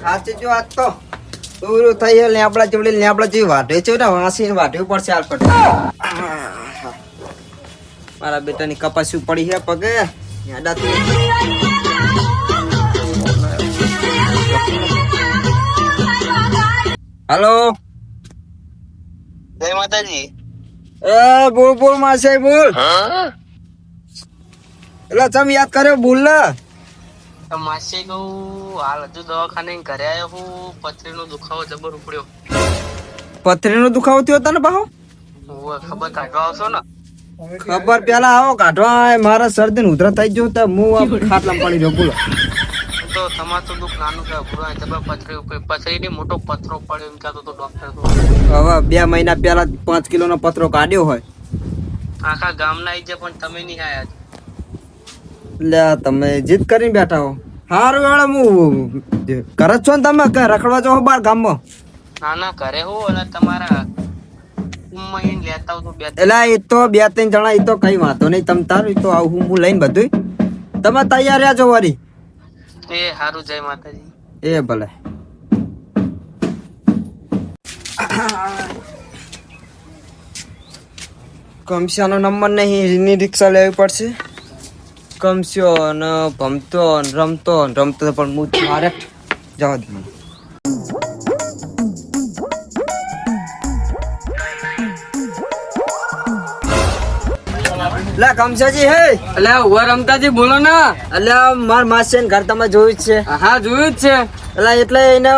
સાચી જો આજ તો પૂરું થઈ ગયું લેબડા જોડી લેબડા જેવી વાઢે છે ને વાંસીને વાઢવું પડશે હાલ પર મારા બેટાની કપાસી પડી છે પગે યાદાથી હલો જય માતાજી એ બોલ બોલ માસે બોલ એટલે તમે યાદ કર્યો બોલ ને તો માસી કહું હાલ હજુ દવાખાને ઘરે આવ્યો હું. પથરીનો દુખાવો જબર ઉપડ્યો. પથરીનો દુખાવો થયો તને બાહો હું ખબર કાઢવા આવશો ને? ખબર પેલા આવો કાઢવા મારા શરદી ઉધરા થઈ ગયો તો હું ખાટલા પડી ગયો બોલો તો તમાર તો દુઃખ નાનું કે ભૂરા જબર પથરી ઉપડી. પથરીની મોટો પથરો પડ્યો એમ કહેતો તો ડોક્ટર હવે બે મહિના પહેલા પાંચ કિલોનો પતરો કાઢ્યો હોય. આખા ગામના આવી જાય પણ તમે નહીં આયા. એટલે તમે જીત કરીને બેઠા હો. હારું વેળે હું જ છો ને તમે? કે રખડવા જાઓ બાર ગામમાં? ના ના ઘરે હું એટલે તમારા એટલે એ તો બે ત્રણ જણા એ તો કઈ વાંધો નહીં તમ તારું તો આવું હું લઈને બધું તમે તૈયાર રહ્યા છો વરી. એ સારું જય માતાજી. એ ભલે. કમસ્યાનો નંબર નહીં રિક્ષા લેવી પડશે. કમસ્યો ને ભમતો ને રમતો ને રમતો પણ હું મારે જવા દઉં. લે કમસાજી હે? એટલે ઊભા રમતાજી બોલો ને. એટલે માર માસી ઘર તમે જોયું જ છે. હા જોયું જ છે. એટલે એટલે એને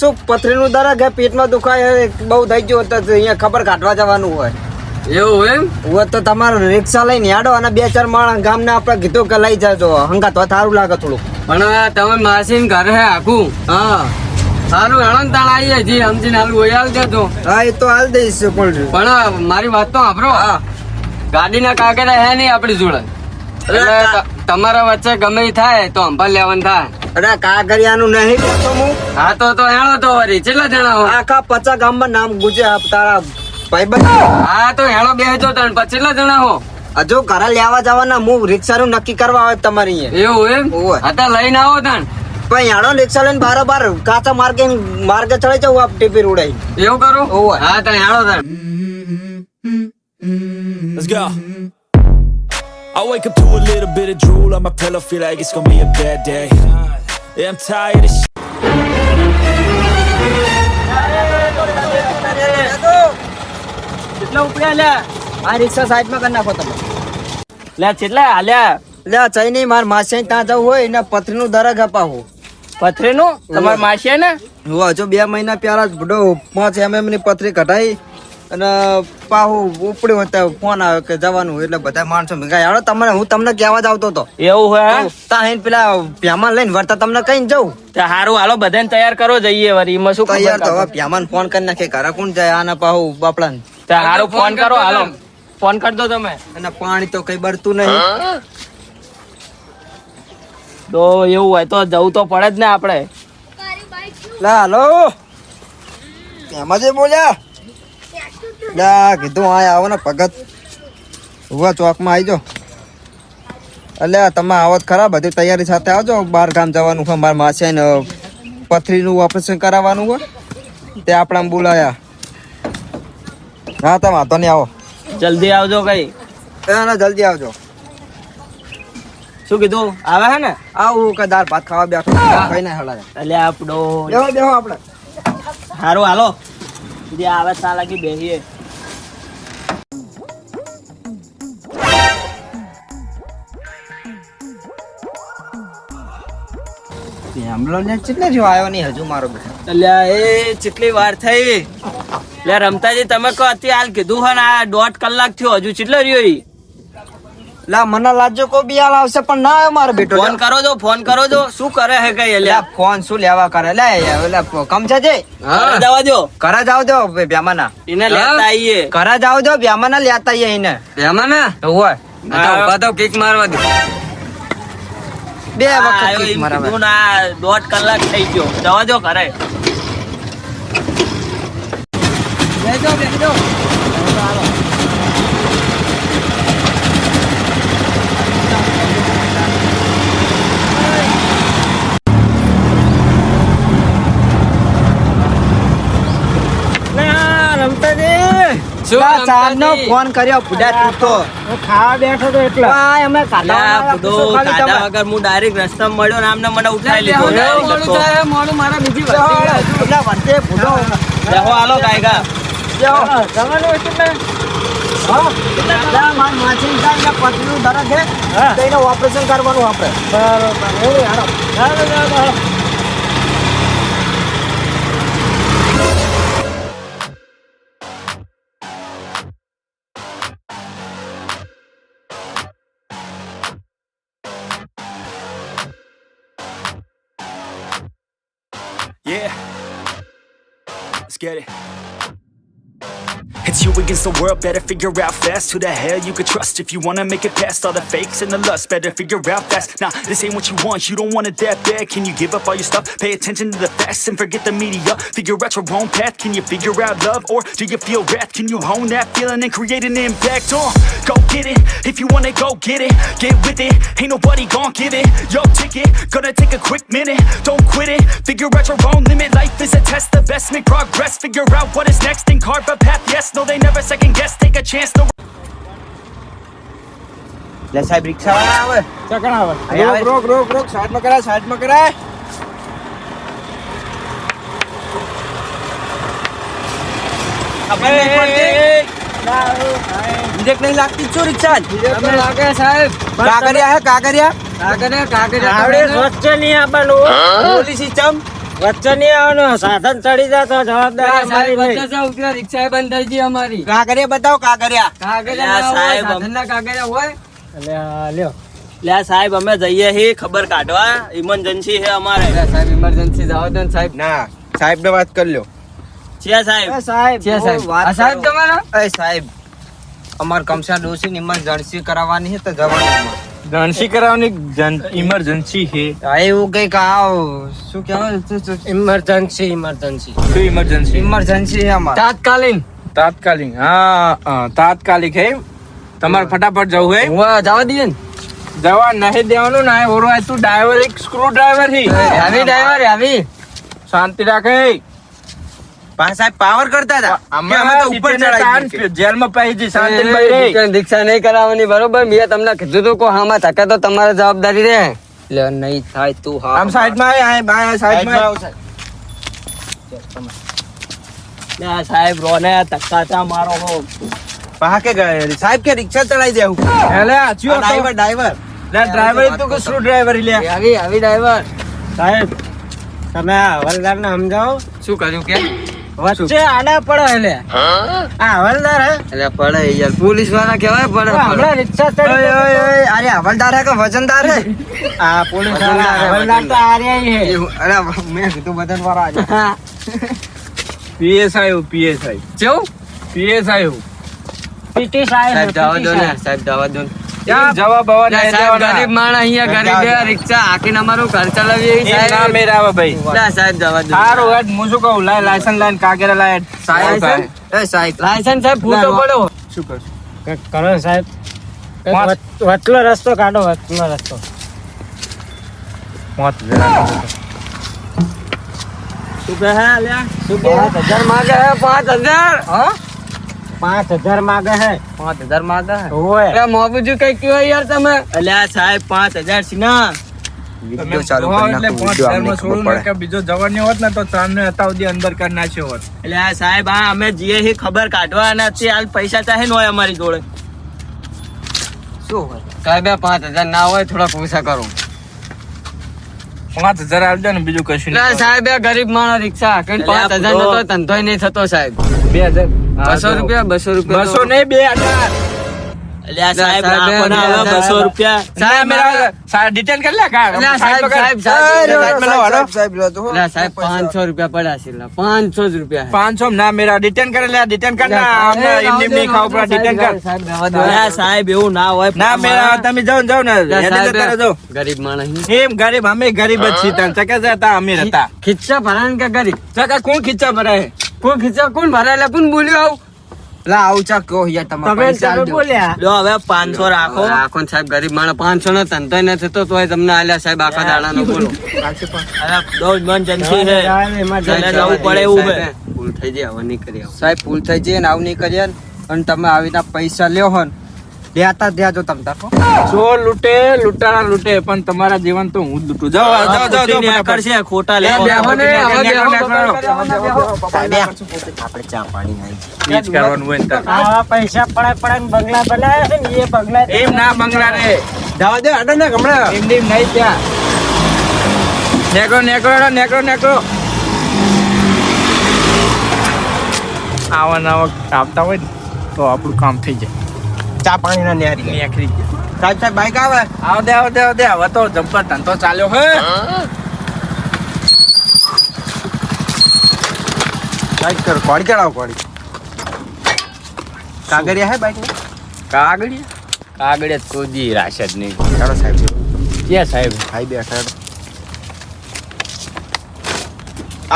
શું પથરીનું દરદ હે પેટમાં દુખાય બહુ થઈ ગયું તો અહીંયા ખબર કાઢવા જવાનું હોય. એવું એમ? હું તો તમારો રિક્ષા લઈને યાડો અને બે ચાર માણસ ગામને આપણે કીધું કે લઈ જજો. હંગા તો સારું લાગે થોડું પણ તમે માસીન ઘરે હે આખું હા. સારું હેણો તાણ આવીએ જી સમજીને હાલ હોય આલ દેજો. હા એ તો હાલ દઈશ પણ. પણ મારી વાત તો સાંભળો. હા. ગાડીના કાગળ હે નહીં આપણી જોડે. તમારા વચ્ચે ગમે થાય તો અંભા લેવાનું થાય. અરે કાગરિયાનું નહીં તો હું? હા તો તો હેણો તો વરી. કેટલા જણા આખા પચા ગામમાં નામ ગુજે તારા ભાઈબંધ હા તો હેળો બે જો ત્રણ પછી કેટલા જણા હો હજુ ઘરે લેવા જવાના હું રિક્ષાનું નક્કી કરવા આવે તમારી એવું એમ હતા લઈને આવો તણ પણ હેડો રિક્ષા લઈને બારોબાર કાચા માર્ગે માર્ગે ચડી જવું આપ ટીપી ઉડાઈ એવું કરું હા તણ હેણો તણ Let's go. I wake up to a little bit of drool on my pillow, feel like it's gonna be a bad day. Yeah, I'm tired of shit. કેટલા ઉપડ્યા લ્યા આ રિક્ષા સાઈડમાં કરી નાખો તમે. લ્યા કેટલા હાલ્યા એટલે ચઈ નહીં માર માસી ત્યાં જવું હોય એને પથરીનું દરગ અપાવું. પથરીનું? તમારા માસીએ ને હું હજુ બે મહિના પહેલા જ બડો પાંચ એમએમની પથરી કઢાઈ અને પાહુ ઉપડી હતા ફોન આવ્યો કે જવાનું એટલે બધા માણસો ભેગા યાર તમને હું તમને કહેવા જ આવતો હતો. એવું હોય ત્યાં પેલા પ્યામાન લઈને વર્તા તમને કઈ જવું હારું હાલો બધાને તૈયાર કરો જઈએ વરી. એમાં શું તૈયાર તો હવે પ્યામાન ફોન કરી નાખે. ઘરે કોણ જાય? આના પાહુ બાપડા હારું ફોન કરો હાલો. ફોન કરી દો તમે. અને પાણી તો કઈ બરતું નહીં. તો એવું હોય તો જવું તો પડે જ ને આપણે. લા હાલો. એમાં જે બોલ્યા. લા કીધું આ આવો ને ભગત. ઊભા ચોકમાં આવી જાઓ. એટલે તમે આવો ખરા બધી તૈયારી સાથે આવજો. બાર ગામ જવાનું છે મારા માસે ને પથરીનું ઓપરેશન કરાવવાનું હોય તે આપણા બોલાયા. હા તમે વાંધો નહીં આવો. જલ્દી આવજો કઈ. ના જલ્દી આવજો. શું કીધું? આવે હે ને? આવું કે દાળ ભાત ખાવા બેઠો કઈ ના હળા એટલે આપડો. બેહો બેહો આપણે સારું હાલો. જે આવે તા લાગી બેહીએ. ને કેટલે જો આવ્યો નહીં હજુ મારો બેટા એટલે એ કેટલી વાર થઈ. એટલે રમતાજી તમે કહો અત્યારે હાલ કીધું હે ને આ દોઢ કલાક થયો હજુ ચેટલો રહ્યો ઈ. લા મને લાજો કો બી હાલ આવશે પણ ના આવ્યો મારો બેટો ફોન કરો જો ફોન કરો જો શું કરે હે કઈ લે. ફોન શું લેવા કરે? લે એટલે કમ છે જે? જવા દો ઘરે જાવ દો બ્યામાના ઇને લેતા આઈએ. ઘરે જાવ દો બ્યામાના લેતા આઈએ ઇને એમાં ને હોય. ઊભા તો કિક મારવા દો. બે વખત કિક મારવા. દોઢ કલાક થઈ ગયો. જવા દો ઘરે. જાઓ ફોન કર્યો બુડા વગર હું ડાયરેક્ટ રસ્તા મળ્યો ને આમને મને ઉઠાઈ લીધો. જાઓ. હા? લા, માર માસીને થાય ને પથરીનું દર્દ છે. તો એનું ઓપરેશન કરવાનું આપણે બરોબર. Yeah. Let's get it. It's you against the world, better figure out fast who the hell you could trust if you wanna make it past all the fakes and the lust. Better figure out fast. Nah, this ain't what you want, you don't want it that bad. Can you give up all your stuff? Pay attention to the facts and forget the media. Figure out your own path. Can you figure out love or do you feel wrath? Can you hone that feeling and create an impact? Uh, go get it if you wanna go get it. Get with it, ain't nobody gon' give it. Yo, ticket, gonna take a quick minute. Don't quit it, figure out your own limit. Life is a test, the best make progress. Figure out what is next and carve a path. Yes, no, they never second guess. Take a chance to. લે સાહેબ રિક્ષા વાળા આવે. ચકણ આવે? રોક રોક રોક સાઈડમાં કરાય સાઈડમાં કરાય. ખબર નહીં પડતી. બ્રેક નહીં લાગતી શું રિક્ષા તમને લાગે સાહેબ. કાગરિયા હે કાગરિયા કાકરિયા કાકરિયા આવડે સ્વચ્છ નહીં આવવાનું પોલીસ સિસ્ટમ વચ્ચે નહીં આવવાનું સાધન ચડી જાય તો જવાબદારી અમારી નહીં રિક્ષા બંધ થઈ ગઈ અમારી. કાગરિયા બતાવો કાગરિયા અલ્યા, સાહેબ અમ- એટલે લ્યો. લ્યા સાહેબ અમે જઈએ હી ખબર કાઢવા. ઇમરજન્સી છે અમારે. સાહેબ ઇમરજન્સી જાવ તો સાહેબ ના સાહેબ. ને વાત કરી લ્યો. છે સાહેબ. સાહેબ છે સાહેબ. સાહેબ. તમારા? એ સાહેબ અમાર કમસા ડોસી ની ઇમરજન્સી કરાવવાની છે તો જવાનું ગણસી કરાવવાની ઇમરજન્સી છે. હા એવું કંઈક આવ. શું કહેવાય? ઇમરજન્સી ઇમરજન્સી શું ઇમરજન્સી ઇમરજન્સી અમાર તાત્કાલિક. તાત્કાલિક હા હા, તાત્કાલિક હે. તમારે ફટાફટ જવું હે. હું જવા દઈએ ને? જવા નહીં દેવાનું ના ઓરો તું ડ્રાઈવર એક સ્ક્રૂ ડ્રાઈવર હી આવી ડ્રાઈવર આવી. શાંતિ રાખે. પા સાહેબ પાવર કરતા હતા. કે અમે તો ઉપર ચડાઈ જેલમાં પાઈ જી શાંતિ દીક્ષા નહીં કરાવવાની બરોબર? મેં તમને કીધું તું કો હામાં થકે તો તમારે જવાબદારી રહે. એટલે નહીં થાય તું હા. આમ સાઈડમાં આય આય બાય સાઈડમાં આય. લ્યા સાહેબ રોને ધક્કા મારો હો. પા ગયા? સાહેબ કે રિક્ષા ચડાવી દેવું એટલે આ ડ્રાઈવર ડ્રાઈવર લે, ડ્રાઈવર તું કે ડ્રાઈવર લે? આવી આવી ડ્રાઈવર સાહેબ તમે આ હવલદાર ને સમજાવો. શું કર્યું કે? વચ્ચે આડા પડે એટલે. આ હવલદાર હે? એટલે પડે યાર પોલીસવાળા કહેવાય પડે પડે. હમણાં રિક્ષા ચડી ઓય, ઓય, ઓય, અરે હવલદાર હે કે વજનદાર હે? આ પોલીસવાળા હવલદાર તો આર્યા હે. અરે મેં કીધું વજન વાળા આજે. PSI PSI. કેવું પીએસઆઈ પીટી સાહેબ સાહેબ જવા દો ને સાહેબ જવા દો ને. જવાબ. ગરીબ માણસ અહીંયા ગરીબ છે, રિક્ષા હાકીને અમારું ઘર ચલાવીએ ના સાહેબ. મેર આવે ભાઈ. લે, સાહેબ જવા દો. સારું હેડ હું શું કહું? લાય લાયસન્સ લાઈન કાગેરા લાય સાહેબ એ સાહેબ લાયસન્સ સાહેબ ફૂટો પડો શું કરશું? કરો સાહેબ. પાંચ. રસ્તો કાઢો વચલો રસ્તો. પાંચ હજાર. શું કહે હે લ્યા? પાંચ હજાર માગે પાંચ હજાર. પાંચ હજાર માગે હે. પાંચ હજાર માગે હે? ઓય અરે મોબુજી કઈ કયો યાર તમે? અલ્યા સાહેબ પાંચ હજાર છે ના. તમે ચાલુ કરી નાખો, વિડિયો વીડિયો અમને ખબર ને કે બીજો જવાની હોત ને તો ચાંદને હતા સુધી અંદર કરી નાખ્યો હોત. એટલે આ સાહેબ આ અમે જીએ હી ખબર કાઢવાના છે હાલ પૈસા ચાહે ન હોય અમારી જોડે. શું હોય? સાહેબ પાંચ હજાર ના હોય થોડા પૈસા કરો. પાંચ હજાર આવજો ને બીજું કશું ના સાહેબ આ ગરીબ માણસ રિક્ષા. પાંચ હજાર નો તો ધંધોય નહીં થતો સાહેબ. બે હજાર બસો રૂપિયા? બસો રૂપિયા બસો નહીં બે હજાર. સાહેબ બસો રૂપિયા. ડિટેલ કરી લે પાંચસો રૂપિયા પડ્યા પાંચસો જ રૂપિયા પાંચસો ના મેરા ડિટેન કરે લે ડિટેન કર ના એવું ના હોય ના મેરા તમે જાઓ જાઓ ને. જતા. ગરીબ માણસ એમ ગરીબ અમે ગરીબ જ છીએ તને ચકે અમે હતા હતા ભરાય કે ગરીબ? ચકા કોણ ખીચા ભરાય કોણ ખીચા કોણ ભરાયેલા? કોણ બોલ્યો આવું? લા આવું ચા કહો યાર તમે પૈસા બોલ્યા. હવે પાંચસો રાખો. આખો ને સાહેબ ગરીબ માણસ? પાંચસો નો ધંધો ન થતો તોય તમને આલ્યા સાહેબ આખા દાડા નો બોલો. અરે જવું પડે એવું છે. ભૂલ થઈ જાય હવે નહીં કરી સાહેબ ભૂલ થઈ જાય ને આવું નહીં કરીએ અને તમે આવીને પૈસા લ્યો હો ને દેતા દેજો તમ તાકો. જો લૂંટે લૂંટારા લૂટે પણ તમારા જીવન તો હું જ લૂંટું. જાઓ જાઓ જાઓ જાઓ ખોટી કરશે ખોટા લે બેહો ને, હવે બેહો, આપણે ચા પાણી નહીં જ કરવાનું હોય તો. આવા પૈસા પડે પડે ને બંગલા બનાવ્યા છે ને એ બંગલા એમ ના બંગલા રે. જવા દે અડે ને હમણાં. એમ એમ નહીં ત્યાં. નેકરો નેકરો હેડો, નેકરો નેકરો આવા નવા આપતા હોય ને તો આપણું કામ થઈ જાય. ચા પાણી ના નેરી નેકરી સાહેબ સાહેબ બાઈક આવે? આવ દે આવ દે આવ દે હવે તો જબ્બર ધંધો ચાલ્યો હે? બાઈક કર. કોડી ચડાવ કોડી કાગળિયા હે બાઈકની? કાગળિયા? કાગળિયા કોઈ દી રાશ જ નહીં. ચાલો સાહેબ. ક્યાં સાહેબ? ભાઈ બેઠા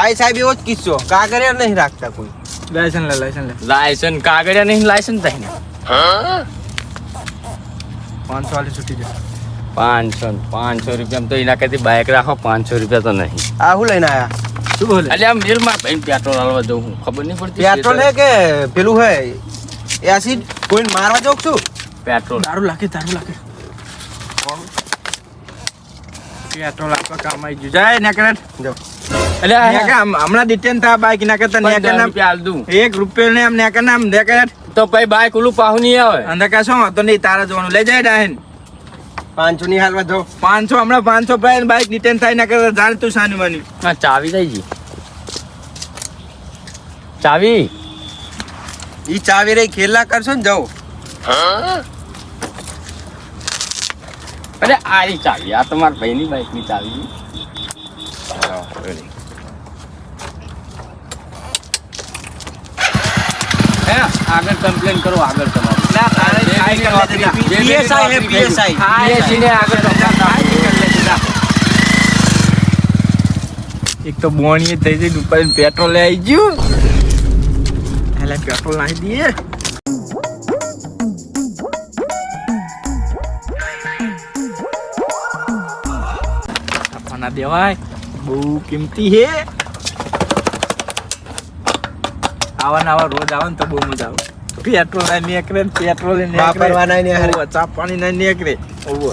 આય સાહેબ એવો જ કિસ્સો. કાગળિયા નહીં રાખતા કોઈ. લાયસન લે લાયસન લે. લાયસન કાગળિયા નહીં લાયસન થાય ને. પાંચસો વાળી છૂટી જાય. પાંચસો પાંચસો રૂપિયા તો એના કરતી બાઇક રાખો પાંચસો રૂપિયા તો નહીં. આ હું લઈને આયા? શું બોલે? એટલે આમ મિલમાં ભાઈ પેટ્રોલ હાલવા જવું હું. ખબર નહીં પડતી પેટ્રોલ હે કે પેલું હે? એસિડ કોઈને મારવા જાઉં છું? પેટ્રોલ. દારૂ લાગે દારૂ લાગે. પેટ્રોલ આપવા કામ આવી ગયું. જાય નેકરેટ જો. એટલે આમ- હમણાં ડિટેન થાય બાઈક ના કરતા રૂપિયા દઉં. એક રૂપિયો ને આમ નેકર નામ નેકરેટ તો ભાઈ બાઈક ઓલું પાહુ નહીં આવે. અંદર કા શું હતો નહીં તારા જોવાનું. લઈ જાય ડાયન પાંચસો ની હાલમાં જો પાંચસો હમણાં પાંચસો ભાઈ બાઈક રિટર્ન થાય ના કરતા જાણ તું સાની માની હા ચાવી થઈ ગઈ ચાવી? ઈ ચાવી રહી ખેલા કરશો ને જાઓ. અરે આ ચાવી. આ તમારા ભાઈની બાઇકની ચાવી. હે આગળ કમ્પ્લેન કરો આગળ તમારું. ના હે. ને. એક તો બોણીએ થઈ જઈને ઉપર પેટ્રોલ લઈ આવી ગયું. એટલે પેટ્રોલ નાખી દઈએ. આપવાના દેવાય બહુ કિંમતી હે. આવા ને આવા રોજ આવે ને તો બહુ મજા આવે. પેટ્રોલ ના નીકળે ને પેટ્રોલ વાપરવાના ચા પાણી ના નીકળે. ઓવો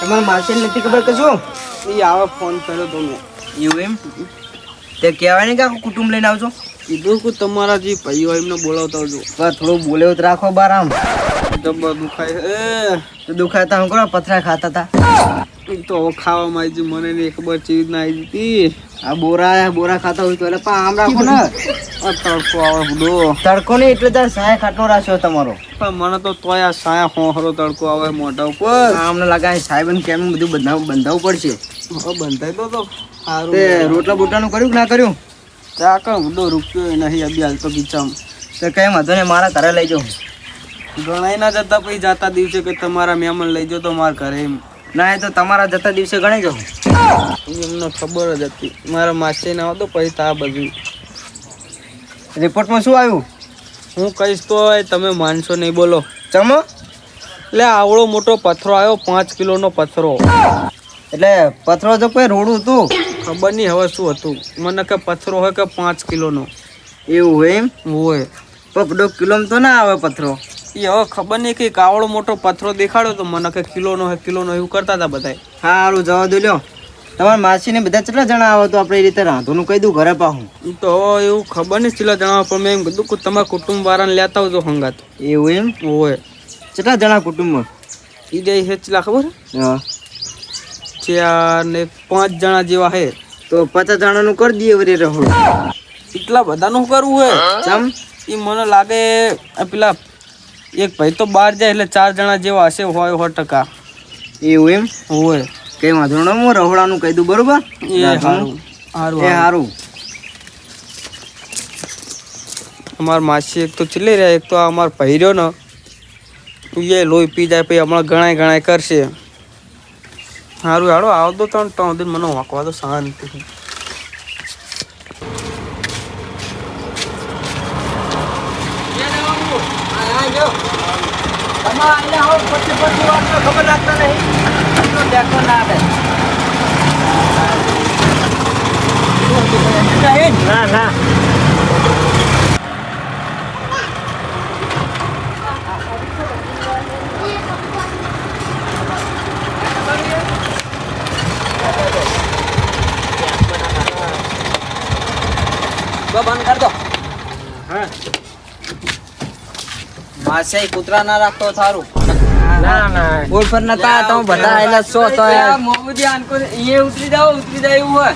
તમારે માસી નથી ખબર કે શું એ આવા ફોન કર્યો તો મેં. એવું એમ? તે કહેવાય ને કે આખું કુટુંબ લઈને આવજો. કીધું કે તમારા જે ભાઈઓ એમને બોલાવતા આવજો. થોડું બોલે તો રાખો બાર આમ ડબ્બા દુખાય. એ તો દુખાતા હું કરો પથરા ખાતા હતા તો ખાવામાં આવી મને નહીં ખબર ચીજ ના આવી હતી. આ બોરા બોરા ખાતા હોય તો એટલે પણ આમ રાખો ને. આ તડકો આવે બધો. તડકો નહીં એટલે તાર સાય ખાટલો રાખ્યો તમારો. પણ મને તો તોય આ સાયા હોહરો તડકો આવે મોઢા ઉપર. આમને લાગે સાહેબ કેમ બધું બંધાવ બંધાવવું પડશે. બંધાઈ દો તો સારું તે રોટલા બોટલાનું કર્યું કે ના કર્યું? ચા કણ બધો રૂપિયો નહીં અભી હાલ તો બીચામ તો કઈ વાંધો નહીં મારા ઘરે લઈ જાઓ ગણાઈ ના જતા પછી જાતા દિવસે કે તમારા મહેમાન લઈ જો તો મારા ઘરે એમ. ના એ તો તમારા જતા દિવસે ગણાઈ જાઉં એમને ખબર જ હતી. મારા માસી ના આવતો પછી તા બધું. રિપોર્ટમાં શું આવ્યું? હું કહીશ તો તમે માનશો નહીં બોલો. ચમો? એટલે આવડો મોટો પથરો આવ્યો પાંચ કિલોનો પથરો એટલે પથરો તો કોઈ રોડું હતું? ખબર નહીં હવે શું હતું. મને કે પથરો હોય કે પાંચ કિલોનો. એવું હોય એમ? હોય. પકડો કિલો તો ના આવે પથરો એ હવે ખબર નહીં કે કાવડો મોટો પથરો દેખાડ્યો તો મને કે કિલોનો હોય કિલોનો એવું કરતા હતા બધા સારું જવા દો લ્યો. તમારા માસીને બધા કેટલા જણા આવે તો આપણે એ રીતે રાંધોનું કહી દઉં ઘરે પાહું. તો એવું ખબર નહીં ચીલા જણાવવા પણ મેં એમ કીધું કે તમારા કુટુંબ વાળાને લેતા આવજો હંગાત. એવું એમ? હોય કેટલા જણા કુટુંબમાં? એ જે છે ચીલા ખબર? હા. ચાર ને પાંચ જણા જેવા હે. તો પચાસ જણાનું કરી દઈએ વરી રહો. એટલા બધાનું કરવું હે? ચમ? એ મને લાગે આ પેલા એક ભાઈ તો બહાર જાય એટલે ચાર જણા જેવા હશે હોય સો ટકા. એવું એમ? હોય. કઈ વાંધો ન હું રહોડાનું કહી દઉં બરોબર? એ રાંધોનું? સારું એ સારું સારું અમાર માસી એક તો ચીલી રહ્યા એક તો આ અમાર પહેર્યો ને. એ લોહી પી જાય પછી હમણાં ગણાય ગણાય કરશે. સારું હાડો આવતો ત્રણ ત્રણ દિન મને વાંકવા તો શાંતિ માં આવેલા હોય પછી પછી વાતનો ખબર રાખતા નહીં. દેખો ના આવે. ના ના. બંધ કર દો. હા. માસે કૂતરા ના રાખતો થારું. ના ના. બોલ પર નતા તમે બધા આયેલા છો તો મોબુજી આનકો એ ઉતરી જાય એવું હોય.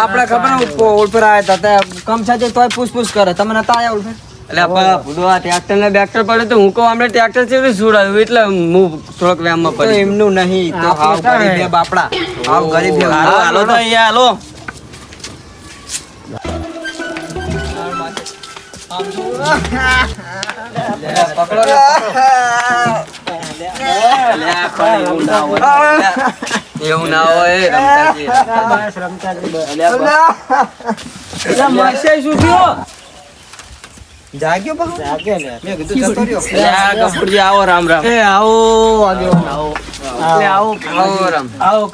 આપણે ખબર ને. પર આયા હતા કમ છે તોય પૂછ પૂછ કરે. તમે નતા આયા ઓલ પર એટલે આપણા ભૂડો ટ્રેક્ટર ને બેક્ટર પડે તો હું કહું આપણે ટ્રેક્ટર છે છોડાયું એટલે હું થોડોક એમનું નહીં તો હાવ ગરીબ બે બાપડા. હાવ ગરીબ હાલો હાલો તો અહીંયા હાલો. એવું ના હોય એવું ના હોય રમતાજી બસ રમતા જ બસ. એટલે માસે શું થયો જાગ્યો ને આવો રામ રામ એ આવો આવો આવો આવો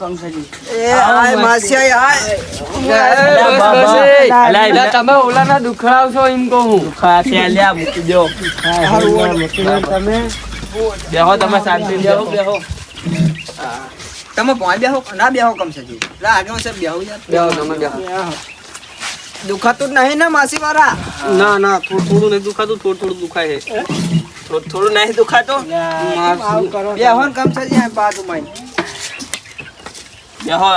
એ તમે ઓલાના દુખડાવશો એમ કહું હું. ખાતે લ્યા મૂકી દો. તમે. બેહો તમે શાંતિ બેહો બેહો. તમે પોઈ બેહો ના બેહો કમ છે લા આગળ છે બેહો યાર. બેહો તમે બેહો. દુખાતું જ નહીં ને માસી વાળા ના ના થોડું થોડું નહીં દુખાતું થોડું થોડું દુખાય છે. થોડું થોડું નહીં દુખાતો? બેહો ને કમ છે બાજુ માં બેહો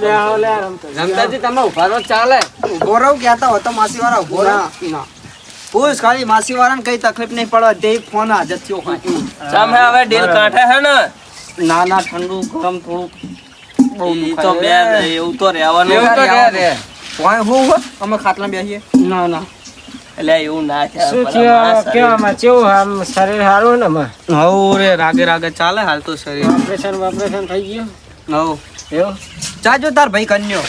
લે આવો લે રમતા રમતાજી તમે ઊભા રહો ચાલે? ઊભો રહો કહેતા હોય તો માસી વાળા ઊભો રહો. પૂછ ખાલી માસી વાળાને કઈ તકલીફ નહીં પડવા તે ફોન હાજર થયો સામે હવે ડીલ કાંઠે હે ને? ના ના ઠંડુ ગરમ થોડું બહુ તો બે એવું તો રહેવાનું એવું તો રે. રહે. પોઈ હું હો અમે ખાટલા બેસીએ. ના ના. એટલે એવું ના થાય? કેવામાં કેવું આમ? શરીર સારું ને માં હવ રે રાગે રાગે ચાલે હાલ તો શરીર. ઓપરેશન ઓપરેશન થઈ ગયું? હવ. એવું? જાજો તાર ભાઈ કન્યો.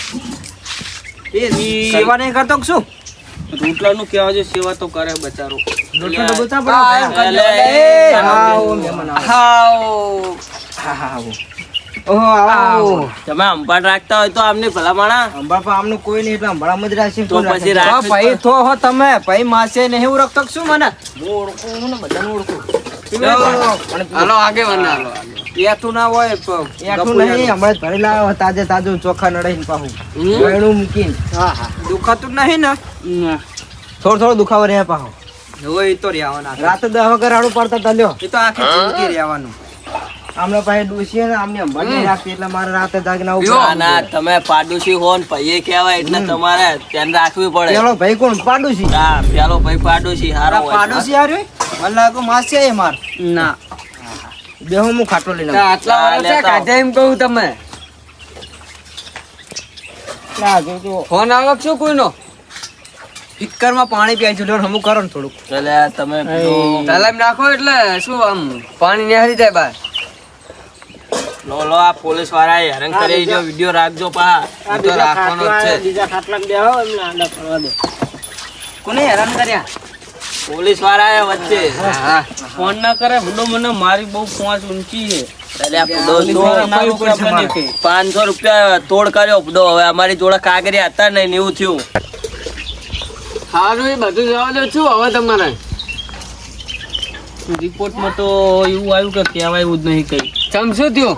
એ સેવા નહીં કરતો શું શું? રોટલાનું કેવા છે સેવા તો કરે બચારો. રોટલા તો હા, પડે. હા, હા, આવો. ઓહો, આવો. તમે અંપાટ રાખતા હોય તો આમને ભલા માણા પર આમનું કોઈ નહીં એટલે અંબાળામાં જ રાખશે. તો પછી રાખો ભાઈ તો. હો તમે ભાઈ માસે ને હું રખતો છું મને? હું ઓળખું હું ને બધાને ઓળખું. હાલો આગે વરના હાલો એઠું ના હોય એઠું નહીં હમણાં ભરી લાવ્યો તાજે તાજું ચોખા નડાઈને પાછું હમ? ગળું મૂકીને. હા હા. દુખાતું નહીં ને? થોડો થોડો દુખાવો રહ્યા પાછો હોય એ તો રહેવાના રાતે દસ વગર રાડું પડતા તા લ્યો. એ તો આખી જિંદગી રહેવાનું આમણે પાસે ડૂસીએ ને આમને અંબાડી એટલે મારે રાતે જાગીને ના તમે પાડોશી હો ને ભાઈએ કહેવાય એટલે તમારે ધ્યાન રાખવી પડે. પેલો ભાઈ કોણ? પાડોશી? હા પેલો ભાઈ પાડોશી હારો પાડોશી હાર્યો મને લાગે માસી આય માર. ના. બે હું ખાટલો લઈને. આટલા વર્ષે કાઢ્યા એમ કહું તમે. ફોન આવક શું કોઈનો? સ્પીકરમાં પાણી પીએ છે હમું કરો ને થોડુંક. એટલે તમે પેલો- નાખો એટલે શું આમ પાણી નિહારી જાય બહાર. લો લો આ પોલીસવાળા હેરાન કરી જો વિડિયો રાખજો પા. આ તો રાખવાનો છે. બીજા ખાટલા બેહો એમને આડા પડવા દે. કોને હેરાન કર્યા? પોલીસવાળા વચ્ચે. ફોન ના કરે હુડો મને મારી બહુ પહોંચ ઊંચી છે. પાંચસો રૂપિયા તોડ કર્યો પુડો હવે અમારી જોડે કાગરિયા હતા નહીં ને એવું થયું. સારું એ બધું જવા દો છું હવે તમારે? રિપોર્ટમાં તો એવું આવ્યું કે કહેવાય એવું જ નહીં કઈ. ચમ શું થયું?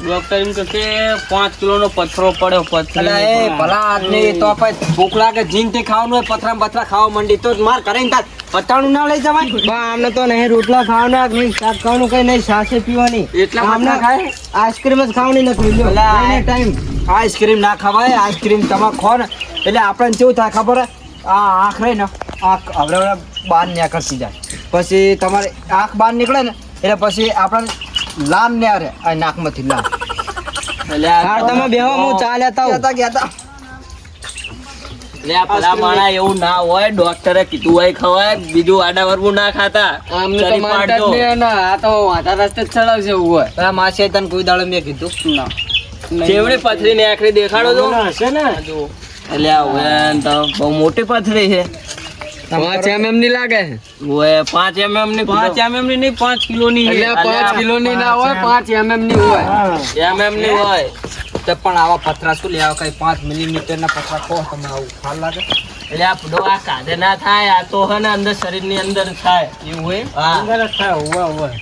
ડોક્ટર એમ કે પાંચ કિલોનો પથરો પડ્યો પથરો એ ભલા આદમી તો આપણે ભૂખ લાગે જીનથી ખાવાનું હોય પથરા પથરા ખાવા માંડી તો માર કરે ને તાર પતાણું ના લઈ જવાય. બા આમને તો નહીં રોટલા ખાવાના નહીં શાક ખાવાનું કઈ નહીં છાશે પીવાની. એટલા આમને ખાય? આઈસ્ક્રીમ જ ખાવાની નથી લ્યો ટાઈમ. આઈસ્ક્રીમ ના ખવાય આઈસ્ક્રીમ તમે ખો ને એટલે આપણને કેવું થાય ખબર? આ આંખ રહી ને આંખ હવે બહાર નીકળતી જાય. પછી તમારે આંખ બહાર નીકળે ને એટલે પછી આપણને લામ ને અરે આ નાકમાંથી લામ. એટલે તમે બેહો હું ચા લેતા. એટલે આ ભલા માણા એવું ના હોય ડોક્ટરે કીધું હોય ખવાય બીજું આડાવરવું ના ખાતા. અમને તો આ તો વાંધા રસ્તે જ ચડાવશે એવું હોય. પેલા માસી તને કોઈ દાડો મેં કીધું. ના. જેવડી પથરી ને આખરી દેખાડો તો. હશે ને. એટલે આ તો બહુ મોટી પથરી છે. પાંચ એમએમની લાગે? ઓય પાંચ એમએમની પાંચ એમએમની નહીં પાંચ કિલો ની એટલે પાંચ કિલો ની ના હોય પાંચ એમએમની હોય. એમએમ mm ની હોય. તો પણ આવા પથરા શું લેવા કઈ પાંચ મિલીમીટર ના પથરા ખો તમે આવું ખાર લાગે? એટલે આ આ કાઢે ના થાય આ તો હે ને અંદર શરીરની અંદર થાય. એવું હોય? હા. અંદર જ થાય ઉવા હોય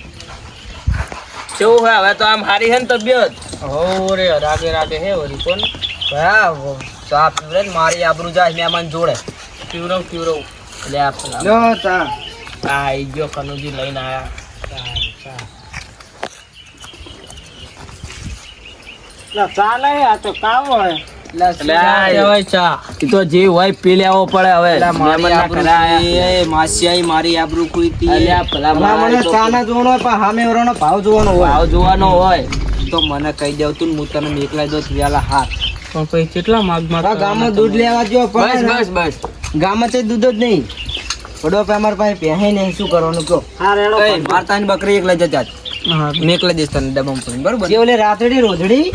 કેવું હોય હવે તો આમ હારી હે ને તબિયત? હો રે રાગે રાગે હે ઓરી કોણ હા સાફ પીવડે મારી આબરૂ જાય મહેમાન જોડે. પીવરવ પીવરવ. એટલે આ લો તા. આ ગયો કનુજી લઈને આયા. ચા નહીં આ તો કાવો હે. એટલે આ કહેવાય ચા? ઈ તો જે હોય પી લેવો પડે હવે. મહેમાનના ઘરે આયા. માસી મારી આબરૂ પેલા મને મારા તો ચા ના જોવાનો હોય પણ વાળાનો ભાવ જોવાનો હોય. ભાવ જોવાનો હોય. તો મને કહી દેવ તું હું તને મેકલાઈ દો વેલા હાથ. પણ પછી કેટલા માગ આ ગામમાં દૂધ લેવા જો બસ બસ બસ. ગામમાં તો દૂધ જ નહીં. પડો પે અમારા પાસે પહેહે નહીં શું કરવાનું કહો? હા રેડો મારતાની બકરી એકલા જતા જ. મેકલા દઈશ તને ડબ્બામાં પડીને, બરોબર? જે ઓલે રાતડી રોધડી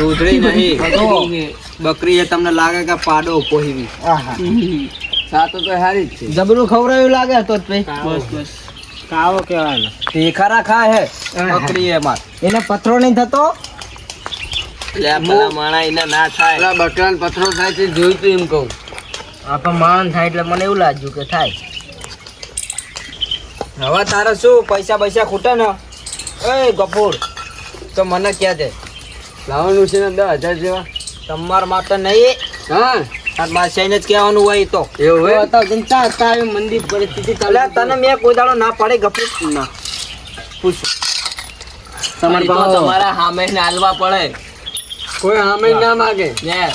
રોધડી નહીં. બકરી એ તમને લાગે કે પાડો પોહીવી. આહા સાતો તો હારી જ છે. જબરું ખવડાવ્યું લાગે તો જ ભાઈ બસ બસ. કાવો કહેવાય. તે ખરા ખાય હે બકરી એ માર. એને પથરો નહીં થતો? એટલે માણા એને ના થાય. બકરાને પથરો થાય છે જોયું તું એમ કહું. માણસ થાય એટલે મને એવું લાગ્યું કે થાય. હવે તારે શું પૈસા પૈસા ખૂટે ને? એ ગફૂર તો મને ક્યાં છે લાવવાનું છે ને દસ હજાર જેવા. તમાર માટે નહીં. હા. તાર માસીને જ કહેવાનું હોય તો. એવું હોય? તો જનતા હતા એ મંદિર પરિસ્થિતિ ચાલે તને મેં કોઈ દાડો ના પાડે ગફૂર. ના. પૂછ. તમારે તમારા સામે હાલવા પડે. કોઈ સામે ના માગે? ને.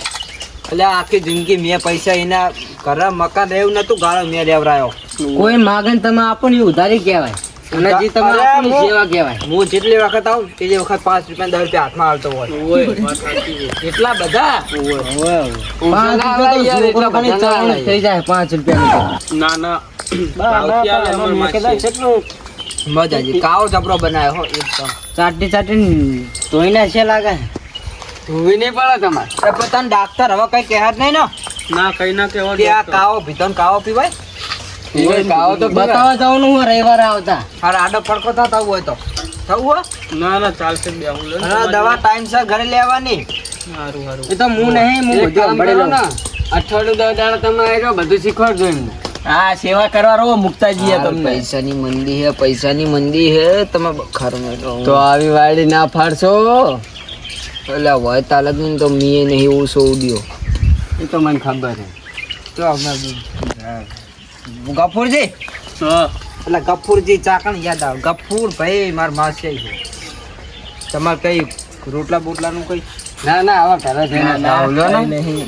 એટલે આખી જિંદગી મેં પૈસા એના ઘરે મકાન રહેવું નતું ગાળો મેં લેવરાયો કોઈ માગણ તમે આપો ને ઉધારી કહેવાય. અને જે તમે અરે આપો હું- સેવા કહેવાય. હું જેટલી વખત આવું તેટલી વખત પાંચ રૂપિયા દસ રૂપિયા હાથમાં આવતો હોય. એટલા બધા? થઈ જાય પાંચ રૂપિયા ના ના. મજા કાવો જબરો બનાવ્યો હો એકદમ. ચાટી ચાટી ધોઈને છે લાગે. ધોવી નહીં પડે તમારે. પોતાના ડાક્ટર હવે કઈ કહે જ નહીં ને. ના કઈ ના કહેવા કે આ કાવો ભીતન ને કાવો પીવાય? કાવો તો બતાવવા જવાનું હું રવિવારે આવતા. હારે આડો પડકો થતા હોય તો. થવું હોય ના ના ચાલશે બે હું લઈને દવા ટાઈમસર ઘરે લેવાની. સારું સારું એ તો હું નહીં હું બધું કામ લઉં. અઠવાડિયું દસ દાડા તમે આવ્યો બધું શીખવાડજો એમને. હા સેવા કરવા રહો મુકતા જઈએ તમને. પૈસાની મંદી હે પૈસાની મંદી હે તમે ખરું તો આવી વાડી ના ફાડશો. એટલે હોય તાલક નહીં તો મીએ નહીં એવું સોડ્યો એ તો મને ખબર છે તો અમે ગફુરજી? એટલે ગફુરજી ચાકણ યાદ આવે? ગફુર ભાઈ માર માસી છે. તમારે કઈ રોટલા બોટલાનું કઈ? ના ના આવા ઘરે જઈને નહીં.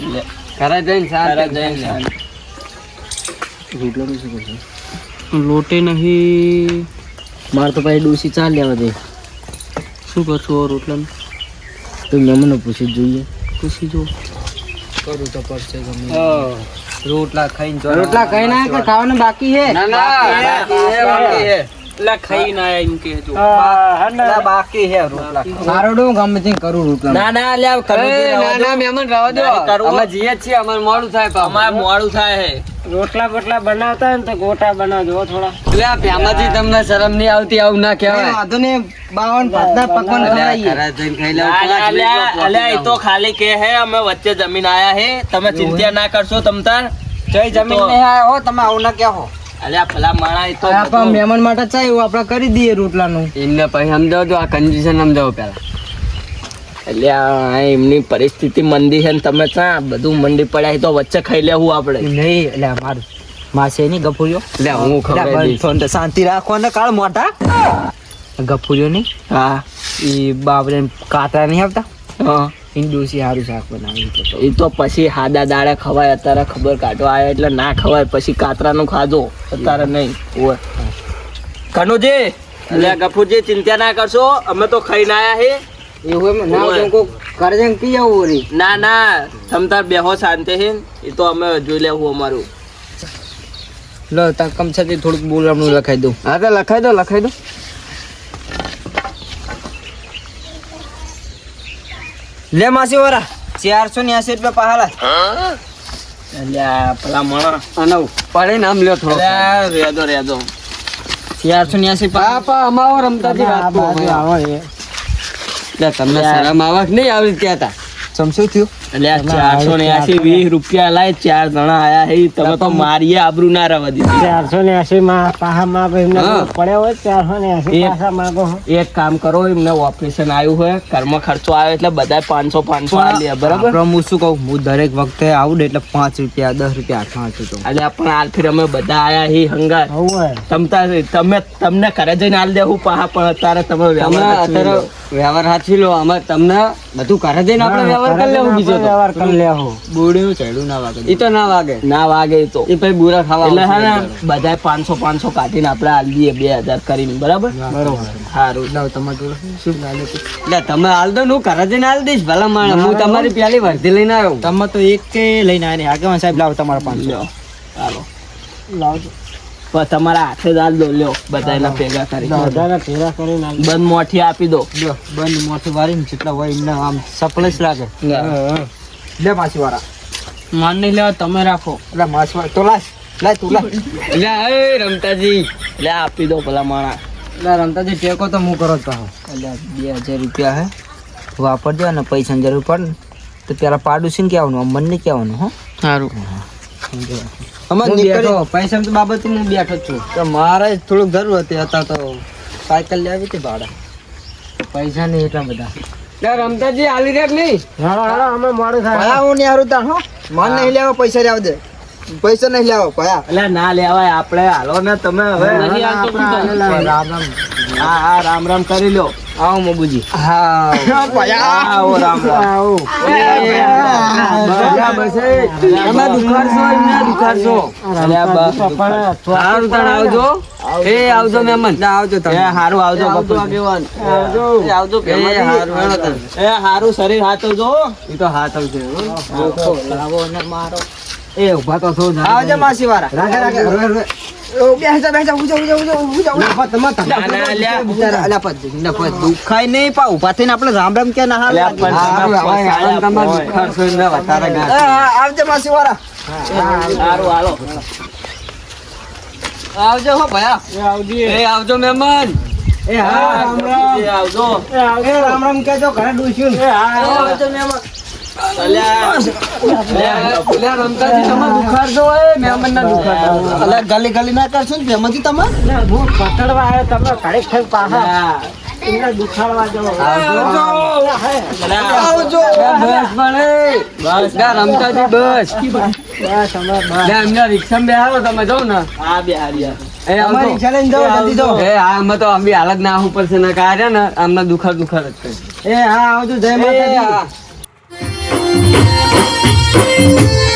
ઘરે જઈને ઘરે જઈને. જઈને લોટે નહીં. મારે તો પછી ડોસી ચાલ લેવા દે. શું કરશું રોટલાનું? તો મેમને પૂછી જ જોઈએ. પૂછી જો કરું તો પડશે ગમે રોટલા ખાઈને જો રોટલા ખાઈ ના કે ખાવાનું બાકી હે ના ના બાકી છે, બાકી છે. એટલે ના એમ કહેજો એટલે બાકી હે રોટલા. મારો ડો ગમે તે કરું રોટલા ના ના લ્યા કનુજી ના ના મહેમાન રહેવા દો. અમે જઈએ છીએ અમારે મોડું થાય પાછું. અમારે મોડું થાય હે. રોટલા બોટલા બનાવતા ને તો ગોટા બનાવજો થોડા. એટલે આ તમને શરમ નહીં આવતી આવું ના કહેવાય. વાંધો ને બાવન ભાતના પકવાન ખવડાવીએ ઘરે જઈને ખાઈ ના, લેવું. ના, અલ્યા, અલ્યા, એ તો ખાલી કે હે અમે વચ્ચે જમીન આયા હે. તમે ચિંતા ના કરશો તમ તાર. જય જમીન નહીં આયા હો તમે આવું ના કહો. અલ્યા પેલા માણા એ તો આપણા મહેમાન માટે ચા એવું આપણે કરી દઈએ રોટલાનું. એમને પછી સમજાવજો આ કંડિશન સમજાવો પેલા. અલ્યા એમની પરિસ્થિતિ મંદી છે ને તમે ચા બધું મંદી પડ્યા તો વચ્ચે ખાઈ લેવું આપણે નહીં એટલે મારું માસે નહીં ગફુરિયો એટલે હું ખબર શાંતિ રાખો ને કાળ મોટા. ગફુરિયો નહીં? હા. એ બાપરે કાતરા નહીં આવતા? હા. હિન્દુસી સારું શાક બનાવ્યું એ તો પછી હાદા દાડા ખવાય અત્યારે ખબર કાઢવા આવ્યા એટલે ના ખવાય. પછી કાતરાનું ખાધો અત્યારે નહીં ઓય. કનુજી એટલે ગફુરજી ચિંતા ના કરશો અમે તો ખાઈને આયા હે. એવું એમ? ના કોક કરજે પી આવું વળી. ના ના તમતાર બેહો શાંતિ હે. એ તો અમે જોઈ લેવું અમારું. લો તા કમસાથી થોડુંક બોલવાનું લખાઈ દઉં. હા તો લખાઈ દો લખાઈ દો. લે માસી વરા ચારસો ને એસી રૂપિયા પહાલા. અલ્યા પેલા મણા અને પડે નામ લ્યો થોડો. રેદો રેદો. ચારસો ને એસી પાપા અમાવો રમતાથી વાત તો અમે. આવે એટલે તમને શરમ આવે નહીં આવી ત્યાં તા સમશું થયું? ચારસો ને એસી વીસ રૂપિયા લાય ચાર જણા આયા હે તમે તો મારીએ આબરૂ ના રવા દીધી. ચારસો ને એસી માં પાહા એમને પડ્યો હોય ચારસો ને એસી એક- માંગો એક કામ કરો એમને ઓપરેશન આવ્યું હોય કર્મ ખર્ચો આવ્યો એટલે બધા પાંચસો પાંચસો લે બરાબર? હું શું કહું હું દરેક વખતે આવું એટલે પાંચ રૂપિયા દસ રૂપિયા હાથમાં તો એટલે પણ આલફીર અમે બધા આયા હી હંગાર તમતા તમે તમને ઘરે જઈને આલ દેવું પાહા પણ અત્યારે તમે વ્યવહાર અત્યારે વ્યવહાર સાચવી લો અમે તમને બધું ઘરે જઈને આપણે વ્યવહાર કરી લેવું બીજો વ્યવહાર કરી હો. બુડ્યું ચડ્યું ના વાગે. ઈ તો ના વાગે. ના વાગે ઈ તો. ઈ પછી બુરા ખાવા એટલે હા ને બધાય પાંચસો પાંચસો કાઢીને આપણે આલ દઈએ બે હજાર કરીને બરાબર? સારું એટલે તમે હાલ દો ને હું ઘરે જઈને હાલ દઈશ ભલા માણસ. હું તમારી પેલી વર્ધી લઈને આવ્યો. તમે તો એક કે લઈને આવ્યા આગળ સાહેબ લાવો તમારા પાંચસો. હાલો. પણ તમારા હાથે દાલ દો લ્યો બધાના ભેગા કરી બધાના ભેગા કરીને બંધ મોઠી આપી દો. લ્યો બંધ મોઠી વારીને જેટલા હોય એમને આમ સપલે જ લાગે. લે. માછી વાળા માન નહીં લેવા તમે રાખો. એટલે માછી વાળા તો લાય લે તું એટલે એ રમતાજી એટલે આપી દો પેલા માણા. એટલે રમતાજી ટેકો તો હું કરો તો એટલે બે હજાર રૂપિયા હે. વાપરજો અને પૈસાની જરૂર પડે ને. તો પેલા પાડોશીને કહેવાનું આમ મને કહેવાનું હો. સારું અમે બેઠો પૈસા તો બાબત હું બેઠો છું. તો મારે થોડુંક જરૂર હતી હતા તો સાયકલ લેવી હતી ભાડા. પૈસા નહીં એટલા બધા. રમતાજી આલી રેક નહીં. અમે મોડું થાય. હું નહીં હારું તાણ હો. માન નહીં લેવા પૈસા લેવા દે. પૈસા નહીં લેવા પયા એટલે ના લેવાય આપણે હાલો ને તમે હવે. રામ રામ હા હા રામ રામ કરી લો આવો મબુજી હા આવો રામ રામ તમે દુખાડશો એમને દુખાડશો સારું તાણ આવજો એ આવજો મહેમાન આવજો તમે હારું આવજો આવજો આવજો આવજો. એ હારું શરીર હાથ જો એ તો હાથ આવશે લાવો અને મારો એ ઊભા તો થો આવજે માસી વાળા રાખે રાખે વધારે ગાંઠ. આવજે ભયા. આવજો. મહેમાન. એ હા રામ રામ. એ આવજો. રામ રામ કેજો ઘરે ડૂસ્યું. આવજો મહેમાન. ગલી ગલી ના કરશો ને તેમાંથી તમે હું પકડવા આવ્યો તમે ઘડીક થઈ પાછા એમને રિક્ષામાં બેહાડો તમે જાઓ ને હા બે અમારી તો- રિક્ષા અમે હાલત ના ઉપર છે ને કાર્ય ને આમને દુખાડ દુખાડ જ કરે એ હા આવજો જય એ Thank you.